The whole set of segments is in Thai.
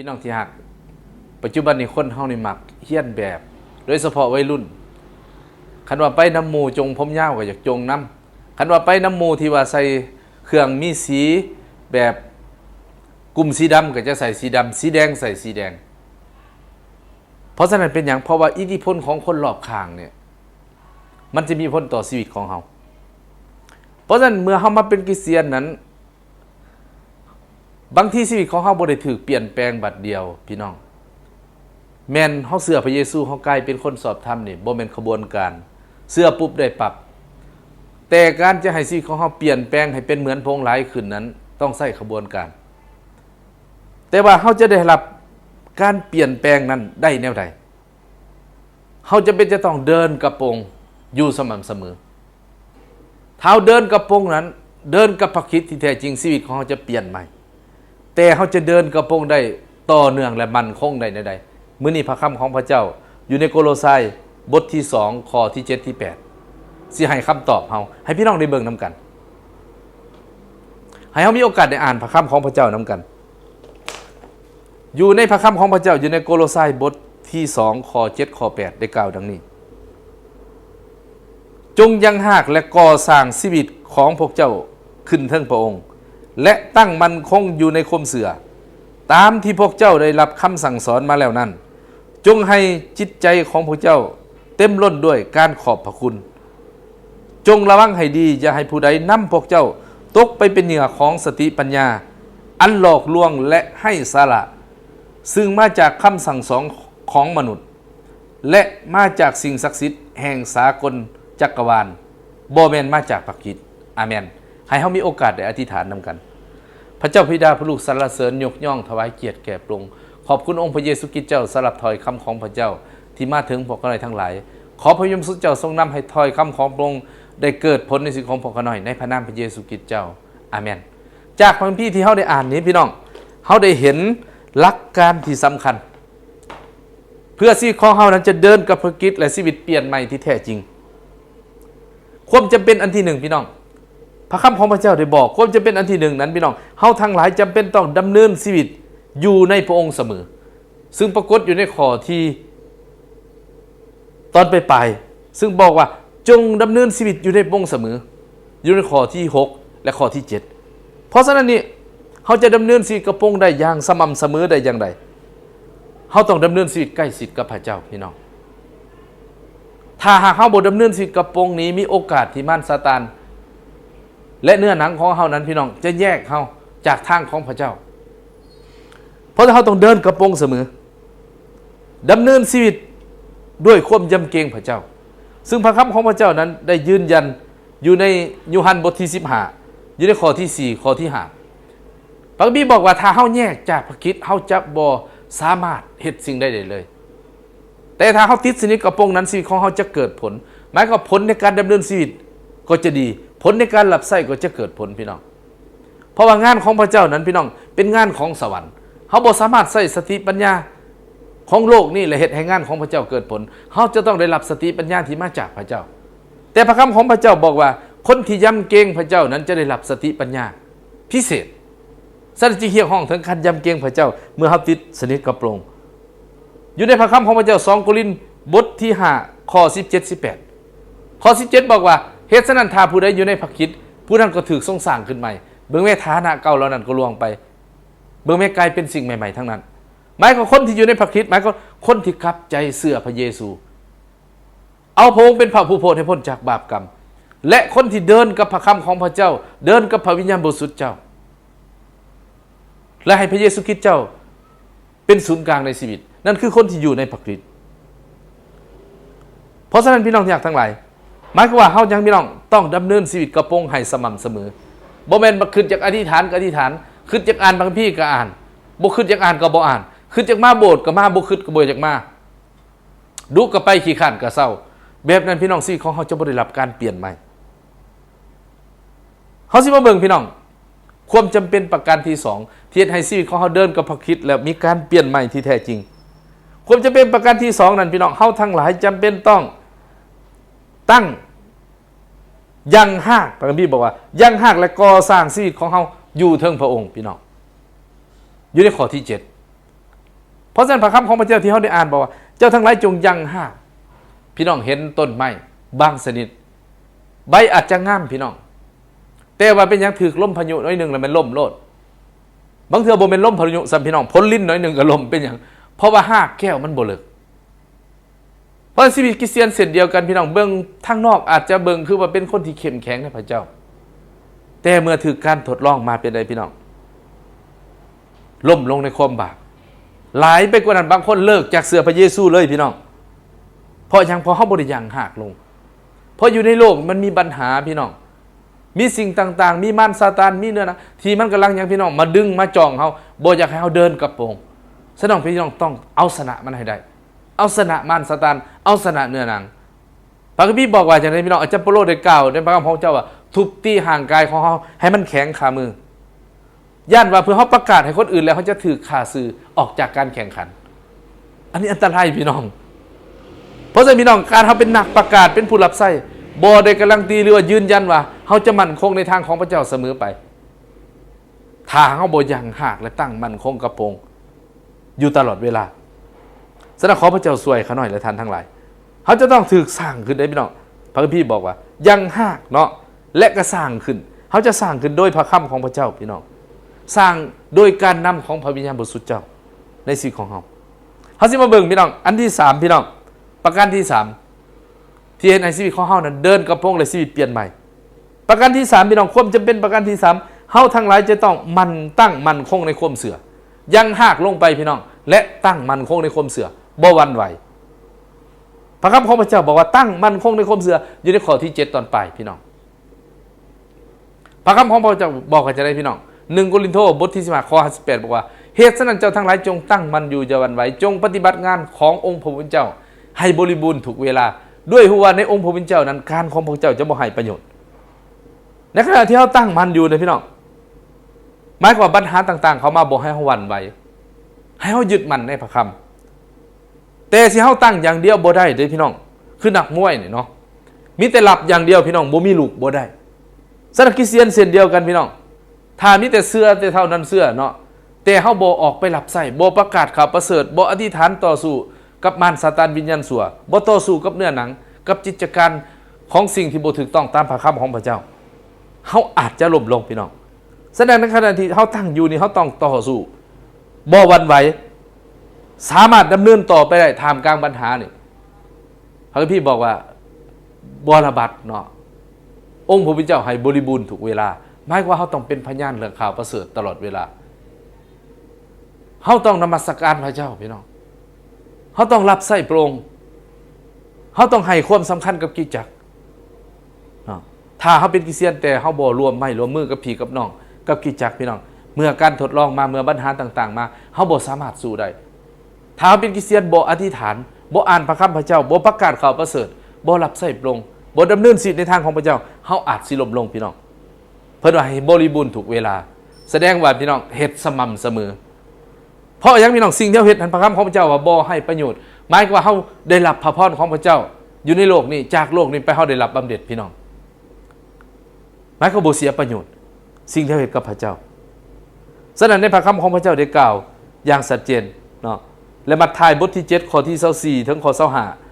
พี่น้องที่หัก ปัจจุบันนี้คนเฮานี่มักเฮี้ยนแบบ โดยเฉพาะวัยรุ่นคันว่าไปน้ำหมูจงผมยาวก็อยากจงน้ำคันว่าไปน้ำหมูที่ว่าใส่เครื่องมีสีแบบกลุ่มสีดำก็จะใส่สีดำสีแดงใส่สีแดง เพราะฉะนั้นเป็นอย่างเพราะว่าอิทธิพลของคนรอบข้างเนี่ยมันจะมีผลต่อชีวิตของเราเพราะฉะนั้นเมื่อเฮามาเป็นคริเตียนนั้น บางทีชีวิตของเฮาบ่ได้ถูกเปลี่ยนแปลงบัดเดียว พี่น้อง แม่นเฮาเสื้อพระเยซูเฮากลายเป็นคนสอบธรรมนี่บ่แม่นขบวนการ เสื้อปุ๊บได้ปรับ แต่การจะให้ชีวิตของเฮาเปลี่ยนแปลงให้เป็นเหมือนพงหลายขึ้นนั้น ต้องใช้ขบวนการ แต่ว่าเฮาจะได้รับการเปลี่ยนแปลงนั้นได้แนวใดเฮาจะเป็นจะต้องเดินกระโปรงอยู่สม่ำเสมอ เท้าเดินกระโปรงนั้น เดินกับพระคิดที่แท้จริงชีวิตของเฮาจะเปลี่ยนใหม่ แต่เขาจะเดินกระโปรงได้ต่อเนื่องและมันคงได้ในใดมื้อนี้พระคำของพระเจ้า อยู่ในโกโลไซบทที่2ข้อที่7ที่8สิให้คำตอบเฮาให้พี่น้องได้เบิ่งนํกัน ให้เฮามีโอกาสได้อ่านพระคำของพระเจ้านํกัน อยู่ในพระคำของพระเจ้าอยู่ในโกโลไซบทที่2ข้อ7ข้อ8ได้กล่าวดังนี้ จงยังหากและก่อสร้างชีวิตของพวกเจ้าขึ้นเทิงพระองค์ และตั้งมันคงอยู่ในคมเสือ ตามที่พวกเจ้าได้รับคำสั่งสอนมาแล้วนั้น จงให้จิตใจของพวกเจ้า เต็มล้นด้วยการขอบพระคุณ จงระวังให้ดีอย่าให้ผู้ใดนำพวกเจ้าตกไปเป็นเหยื่อของสติปัญญา อันหลอกลวงและให้สาระ ซึ่งมาจากคำสั่งสอนของมนุษย์ และมาจากสิ่งศักดิ์สิทธิ์แห่งสากลจักรวาลบ่แมนมาจากพระคิดอาเมนให้เฮามีโอกาสได้อธิษฐานนำกัน พระเจ้าพิดาพระลูกสรรเสริญยกย่องถวายเกียรติแก่พระองค์ขอบคุณองค์พระเยซูคริสต์เจ้าสลับถอยคำของพระเจ้าที่มาถึงพวกเราทั้งหลาย ขอพระยมสุดเจ้าทรงนำให้ถอยคำของพระองค์ได้เกิดผลในสิ่งของพวกเราน่อยในพระนามพระเยซูคริสต์เจ้าอาเมน จากพังพี่ที่เฮาได้อ่านนี้พี่น้องเฮาได้เห็นหลักการที่สำคัญ เพื่อชีวิตของเฮานั้นจะเดินกับพระคริสต์และชีวิตเปลี่ยนใหม่ที่แท้จริง ความจำเป็นอันที่หนึ่งพี่น้อง พระคำของพระเจ้าได้บอกความจะเป็นอันที่หนึ่งนั้นพี่น้องเฮาทั้งหลายจำเป็นต้องดำเนินชีวิตอยู่ในพระองค์เสมอ ซึ่งปรากฏอยู่ในข้อที่ตอนไปไปซึ่งบอกว่าจงดำเนินชีวิตอยู่ในพระองค์เสมอ อยู่ในข้อที่ 6 และข้อที่ 7 เพราะฉะนั้นนี่เขาจะดำเนินชีวิตกระองได้อย่างสม่ำเสมอได้อย่างไรเขาต้องดำเนินชีวิตใกล้ชิดกับพระเจ้าพี่น้องถ้าหากเขาบ่ดำเนินชีวิตกระองนี้มีโอกาสที่ม่ารซาตาน และเนื้อหนังของเฮานั้นพี่น้องจะแยกเฮาจากทางของพระเจ้า เพราะเขาต้องเดินกระโปรงเสมอดำเนินชีวิตด้วยความยำเกรงพระเจ้า ซึ่งพระคำของพระเจ้านั้นได้ยืนยันอยู่ในยูฮันบทที่15อยู่ในข้อที่4ข้อที่5พระบีบอกว่าถ้าเฮาแยกจากพระคิดเฮาจะบ่สามารถเฮ็ดสิ่งใดได้เลย แต่ถ้าเฮาติดสนิทกับโปรงนั้นชีวิตของเฮาจะเกิดผลหมายความผลในการดำเนินชีวิตก็จะดี ผลในการหลับไส้ก็จะเกิดผลพี่น้อง เพราะว่างานของพระเจ้านั้นพี่น้องเป็นงานของสวรรค์เขาบ่สามารถใส่สติปัญญาของโลกนี่และเหตุให้งานของพระเจ้าเกิดผลเขาจะต้องได้รับสติปัญญาที่มาจากพระเจ้า แต่พระคำของพระเจ้าบอกว่า คนที่ยำเกรงพระเจ้านั้นจะได้รับสติปัญญา พิเศษสันจิเฮียห้องถึงคันยำเกรงพระเจ้า เมื่อเขาติดสนิทกับพระองค์อยู่ในพระคำของพระเจ้า2โครินบทที่5ข้อ17 18ข้อ17บอกว่า เหตุฉะนั้นถ้าผู้ใดอยู่ในพระคิดผู้นั้นก็ถือทรงสร้างขึ้นใหม่ เบื้องแม่ฐานะเก่าเหล่านั้นก็ล่วงไป เบื้องแม่กลายเป็นสิ่งใหม่ ๆ ทั้งนั้น หมายก็คนที่อยู่ในพระคิดหมายก็คนที่กลับใจเสื่อพระเยซู เอาพระองค์เป็นพระผู้โพธิ์ให้พ้นจากบาปกรรม และคนที่เดินกับพระคำของพระเจ้า เดินกับพระวิญญาณบริสุทธิ์เจ้า และให้พระเยซูคริสต์เจ้า เป็นศูนย์กลางในชีวิต นั่นคือคนที่อยู่ในพระคริสต์เพราะฉะนั้นพี่น้องที่อยากทั้งหลาย หมายความว่าเฮายังพี่น้องต้องดำเนินชีวิตกระโปรงให้สม่ำเสมอบ่แม่นบ่ขึ้นจากอธิษฐานก็อธิษฐานขึ้นจากอ่านบางพี่ก็อ่านบ่ขึ้นจากอ่านก็บ่อ่านขึ้นจากมาโบสถ์ก็มาบ่ขึ้นก็บ่จากมาดูก็ไปขี้ข้านก็เศร้าแบบนั้นพี่น้องชีวิตของเฮาจะบ่ได้รับการเปลี่ยนใหม่เฮาสิมาเบิ่งพี่น้องความจำเป็นประการที่สองที่เฮ็ดให้ชีวิตของเฮาเดินกับพระคริสต์แล้วมีการเปลี่ยนใหม่ที่แท้จริง ความจำเป็นประการที่สองนั้นพี่น้องเฮาทั้งหลายจำเป็นต้อง ตั้งยังหากพระคัมภีร์บอกว่า ยังหากและก่อสร้างชีวิตของเฮาอยู่เทิงพระองค์พี่น้องอยู่ในข้อที่เจ็ดเพราะฉะนั้นพระคำของพระเจ้าที่เขาได้อ่านบอกว่า เจ้าทั้งหลายจงยังหามพี่น้องเห็นต้นไม้บางชนิดใบอาจจะงามพี่น้อง แต่ว่าเป็นหยังถือล่มพายุน้อยหนึ่งแล้วมันล่มโลดบางเทื่อบ่เป็นล่มพายุสัมพี่น้องพ้นลิ้นน้อยหนึ่งก็ล่มเป็นอย่างเพราะว่าห้าแก้วมันบ่เลิก ราะชีวิคริสเตียนเสร็จเดียวกันพี่น้องเบิ่งทางนอกอาจจะเบิ่งคือว่าเป็นคนที่เข้มแข็งในพระเจ้า แต่เมื่อถือการทดลองมาเป็นไดพี่น้องล่มลงในความบาปหลายไปกว่านั้นบางคนเลิกจากเสือพระเยซูเลยพี่น้อง เพราะยังเพอเขาบริยังหักลง เพราะอยู่ในโลกมันมีปัญหาพี่น้อง มีสิ่งต่างๆ มีมารซาตานมีเนื้อนะที่มันกำลังยังพี่น้องมาดึงมาจองเขาบ่อยากให้เขาเดินกระโปรงสนองพี่น้องต้องเอาชนะมันให้ได้ เอาชนะมารซาตานเอาชนะเนื้อหนังพระคัมภีร์บอกว่าอย่างไรพี่น้องอาจารย์เปโลได้กล่าวในพระคัมภีร์ของเจ้าว่า ทุบตีห่างกายของเขาให้มันแข็งขามือย่านว่าเพื่อเขาประกาศให้คนอื่นแล้วเขาจะถือขาซื้อออกจากการแข่งขัน อันนี้อันตรายพี่น้อง เพราะฉะนั้นพี่น้องการเขาเป็นนักประกาศเป็นผู้รับใช้บอได้กำลังตีหรือว่ายืนยันว่าเขาจะมั่นคงในทางของพระเจ้าเสมอไปถ้าเขาบอยังหากและตั้งมั่นคงกระโปรงอยู่ตลอดเวลา สำหรับขอพระเจ้าสวยเขาหน่อยและท่านทั้งหลายเขาจะต้องถือสร้างขึ้นได้พี่น้องพระคัมภีร์บอกว่า ยังหากเนาะและก็สร้างขึ้นเขาจะสร้างขึ้นโดยพระคำของพระเจ้าพี่น้องสร้างโดยการนำของพระวิญญาณบริสุทธิ์เจ้าในสิ่งของเขาเขาสิมาเบิ่งพี่น้อง อันที่สามพี่น้อง ประการที่สามที่เห็นในชีวิตของเฮานั้นเดินกระโปรงและชีวิตเปลี่ยนใหม่ ประการที่สามพี่น้องความจำเป็นประการที่สามเฮาทั้งหลายจะต้องมันตั้งมันคงในความเสือยังหากลงไปพี่น้อง และตั้งมันคงในความเสือ บ่วันไหวพระคำของพระเจ้าบอกว่าตั้งมันคงในความเสืออยู่ในข้อที่เจ็ดตอนปลายพี่น้อง พระคำของพระเจ้าบอกกันจะได้พี่น้องหนึ่งโกรินโทบทที่สิบห้าข้อห้าสิบแปดบอกว่าเหตุฉะนั้นเจ้าทั้งหลายจงตั้งมันอยู่อย่าวันไหวจงปฏิบัติงานขององค์พระผู้เป็นเจ้า ให้บริบูรณ์ถูกเวลา ด้วยหัวในองค์พระผู้เป็นเจ้านั้นการของพระเจ้าจะบ่ให้ประโยชน์ในขณะที่เขาตั้งมันอยู่นะพี่น้องหมายความว่าปัญหาต่าง ๆ เขามาบอกให้เขาวันไหวให้เขายึดมันในพระคำ แต่สิเขาตั้งอย่างเดียวบ่ได้เด้พี่น้อง คือนักมวยเนี่ยเนาะมีแต่หลับอย่างเดียวพี่น้องบ่มีลูกบ่ได้สนักคริสเตียนเส้นเดียวกันพี่น้องถ้ามีแต่เสื้อแต่เท่านั้นเสื้อเนาะแต่เฮาบ่ออกไปหลับใส่บ่ประกาศข่าวประเสริฐบ่อธิษฐานต่อสู้กับมารซาตานวิญญาณสัวบ่ต่อสู้กับเนื้อหนัง กับจิตการของสิ่งที่บ่ถูกต้องตามพระคำของพระเจ้าเฮาอาจจะล้มลงพี่น้องแสดงในขณะที่เฮาตั้งอยู่นี่เฮาต้องต่อสู้บ่วันไหว สามารถดำเนินต่อไปได้ท่ามกลางปัญหานี่พระพี่บอกว่าบระบัดเนาะองค์พระผู้เป็นเจ้าให้บริบูรณ์ถูกเวลาหมายว่าเขาต้องเป็นพยานเรื่องข่าวประเสริฐตลอดเวลาเขาต้องนมัสการพระเจ้าพี่น้องเขาต้องรับใส่โปรงเขาต้องให้ความสำคัญกับกิจจักเนาะถ้าเขาเป็นกิเซียนแต่เขาบ่รวมไม่รวมมือกับผีกับน้อง กับกิจจักพี่น้อง เมื่อการทดลองมาเมื่อปัญหาต่าง ๆ มาเขาบ่สามารถสู้ได้ ถ้าเขาเป็นกิเซียนบ่อธิษฐานบ่อ่านพระคำพระเจ้าบ่ประกาศข่าวประเสริฐบ่รับใส่ปรงบ่ดำเนินสิทธิในทางของพระเจ้าเขาอาจสิลมลงพี่น้อง เพื่อให้บริบูรณ์ถูกเวลา แสดงว่าพี่น้องเฮ็ดสม่ำเสมอ เพราะอย่างพี่น้องสิ่งที่เราเฮ็ดนั้นพระคำของพระเจ้าว่าบ่ให้ประโยชน์หมายความว่าเฮาได้รับพระพรของพระเจ้า อยู่ในโลกนี้จากโลกนี้ไปเฮาได้รับบำเหน็จพี่น้องหมายความว่าบ่เสียประโยชน์สิ่งที่เราเฮ็ดกับพระเจ้าฉะนั้นในพระคำของพระเจ้าได้กล่าวอย่างชัดเจน และมัทธิวบทที่ 7 ข้อที่24ถึงข้อ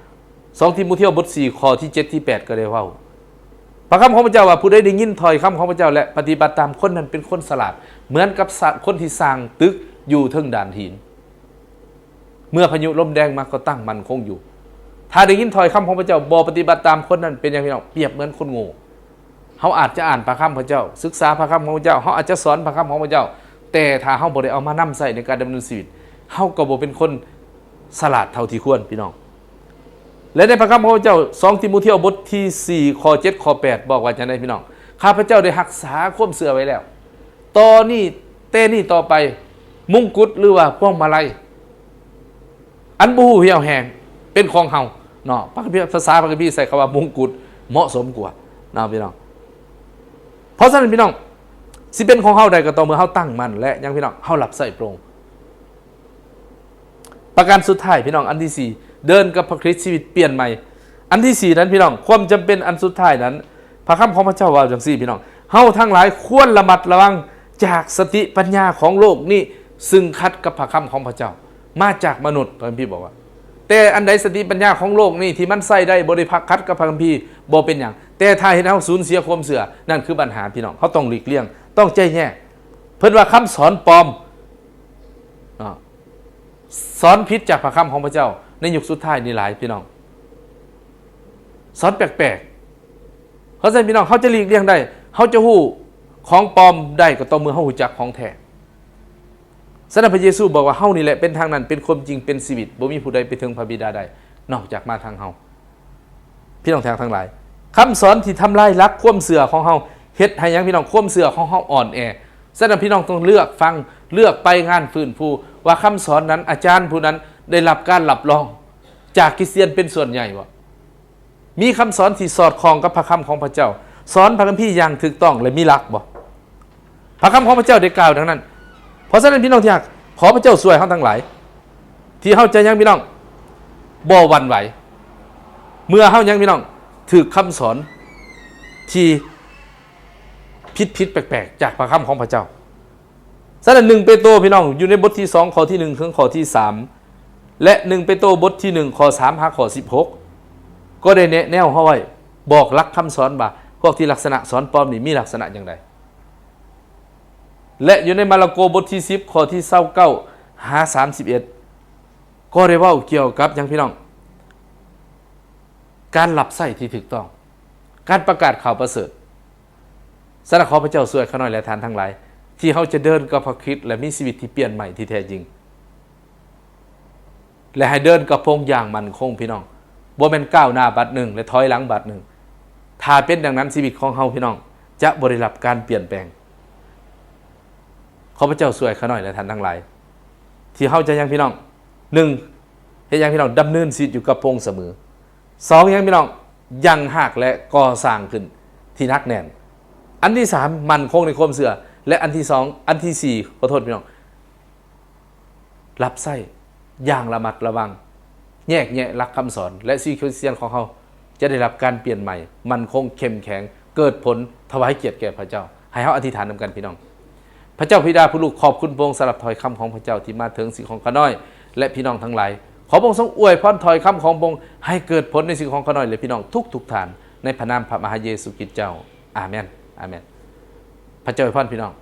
25 2ทิโมธีบท 4 ข้อที่ 7 ที่ 8 ก็ได้เว้าพระคำของพระเจ้าว่าผู้ใดได้ยินถอยคำของพระเจ้าและปฏิบัติตามคนนั้นเป็นคนสลาด เหมือนกับคนที่สร้างตึกอยู่เทิงด่านหิน เมื่อพายุลมแดงมาก็ตั้งมันคงอยู่ ถ้าได้ยินถอยคำของพระเจ้าบอปฏิบัติตามคนนั้นเป็นอย่างพี่น้องเปรียบเหมือนคนโง่เขาอาจจะอ่านพระคำพระเจ้า ศึกษาพระคำของพระเจ้าเขาอาจจะสอนพระคำของพระเจ้า แต่ถ้าเขาบ่ได้เอามานำใส่ในการดำเนินชีวิต เขาก็บ่เป็นคนสลาดเท่าที่ควรพี่น้อง และในพระคัมภีร์พระเจ้า2ทิโมธีบทที่4ข้อ7ข้อ8บอกว่าจังได๋พี่น้อง ข้าพเจ้าได้รักษาความเสื่อไว้แล้วต่อนี้เต้นี่ต่อไปมุงกุฎหรือว่าพวงมาลัยอันบูเหี่ยวแหงเป็นของเฮาเนาะพระคัมภีร์ภาษาพระคัมภีร์ใส่คำว่ามุงกุฎเหมาะสมกว่าเนาะพี่น้อง เพราะฉะนั้นพี่น้องสิเป็นของเฮาได้ก็ต่อเมื่อเฮาตั้งมันและยังพี่น้องเฮาหลับใส่โปร่ง ประการสุดท้ายพี่น้องอันที่สี่เดินกับพระคริสต์ชีวิตเปลี่ยนใหม่ อันที่สี่นั้นพี่น้องความจำเป็นอันสุดท้ายนั้น พระคำของพระเจ้าว่าจังสี่พี่น้องเฮาทั้งหลายควรระมัดระวังจากสติปัญญาของโลกนี้ซึ่งขัดกับพระคำของพระเจ้า มาจากมนุษย์พระคัมภีร์บอกว่า แต่อันใดสติปัญญาของโลกนี่ที่มันใส่ได้บริพักคัดกับพระคัมภีร์บ่เป็นอย่าง แต่ถ้าเห็นเฮาสูญเสียความเสื่อนั่นคือปัญหาพี่น้องเขาต้องหลีกเลี่ยง ต้องใจแย่เพิ่นว่าคำสอนปลอม สอนผิดจากพระคำของพระเจ้า ในยุคสุดท้ายนี่หลายพี่น้อง สอนแปลกๆเขาใจพี่น้องเขาจะหลีกเลี่ยงได้เขาจะหู้ของปลอมได้ก็ต่อเมื่อเขาหูจักของแท้สนนพระเยซูบอกว่าเฮานี่แหละเป็นทางนั้นเป็นความจริงเป็นชีวิตบ่มีผู้ใดไปถึงพระบิดาใดนอกจากมาทางเฮาพี่น้องทางทั้งหลายคำสอนที่ทำลายรักความเสือของเฮาเฮ็ดให้ยังพี่น้องความเสือของเฮาอ่อนแอฉะนั้นพี่น้องต้องเลือกฟังเลือกไปงานฟื้นฟู ว่าคำสอนนั้น อาจารย์ผู้นั้นได้รับการรับรอง จากคริสเตียนเป็นส่วนใหญ่บ่มีคำสอนที่สอดคล้องกับพระคำของพระเจ้า สอนพระคัมภีร์อย่างถูกต้องและมีหลักบ่พระคำของพระเจ้าได้กล่าวดังนั้น เพราะฉะนั้นพี่น้องที่รักขอพระเจ้าช่วยเขาทั้งหลาย ที่เฮาจะยังพี่น้องบ่หวันไหว เมื่อเฮายังพี่น้องถือคำสอนที่ผิดผิดแปลกๆ จากพระคำของพระเจ้า ฉะนั้นหนึ่งเปโตรพี่น้องอยู่ในบทที่สองข้อที่หนึ่งถึงข้อที่สามและหนึ่งเปโตรบทที่หนึ่งข้อสามหาข้อสิบหกก็ได้แนะแนวเขาไว้บอกลักคำสอนบ่าพวกที่ลักษณะสอนปลอมนี่มีลักษณะอย่างไรและอยู่ในมาระโกบทที่สิบข้อที่เศร้าเก้าหาสามสิบเอ็ดก็ได้ว่าเกี่ยวกับอย่างพี่น้อง การหลับไส้ที่ถูกต้อง การประกาศข่าวประเสริฐสนักขอพระเจ้าสวยข้าน้อยและทานทั้งหลาย ที่เขาจะเดินกับพระคริสต์และมีชีวิตที่เปลี่ยนใหม่ที่แท้จริง และให้เดินกับพงอย่างมันคงพี่น้องบ่เป็นก้าวหน้าบัดหนึ่งและถอยหลังบัดหนึ่งถ้าเป็นดังนั้นชีวิตของเฮาพี่น้อง จะบริรับการเปลี่ยนแปลงขอพระเจ้าช่วยข้าหน่อยและท่านทั้งหลาย ที่เฮาจะยังพี่น้องหนึ่งเฮ็ดยังพี่น้องดำเนินชีวิตอยู่กับพงเสมอสองยังพี่น้องยังหักและก่อสร้างขึ้นที่นักแน่น อันที่สามมันคงในความเสื่อ และอันที่สองอันที่สี่ขอโทษพี่น้องรับไส้อย่างระมัดระวัง แยกแยะหลักคำสอน และซีคริสเตียนของเขาจะได้รับการเปลี่ยนใหม่ มันคงเข้มแข็ง เกิดผลถวายเกียรติแก่พระเจ้า ให้เขาอธิษฐานนำกันพี่น้อง พระเจ้าพิดาผู้ลูกขอบคุณพระองค์สำหรับถอยคำของพระเจ้าที่มาถึงสิ่งของข้าน้อย และพี่น้องทั้งหลายขอพระองค์ทรงอวยพรถอยคำของพระองค์ให้เกิดผลในสิ่งของข้าน้อยและพี่น้องทุกทุกฐานในพระนามพระมหาเยซูคริสต์เจ้าอาเมนอาเมน พระเจ้าอวยพรพี่น้อง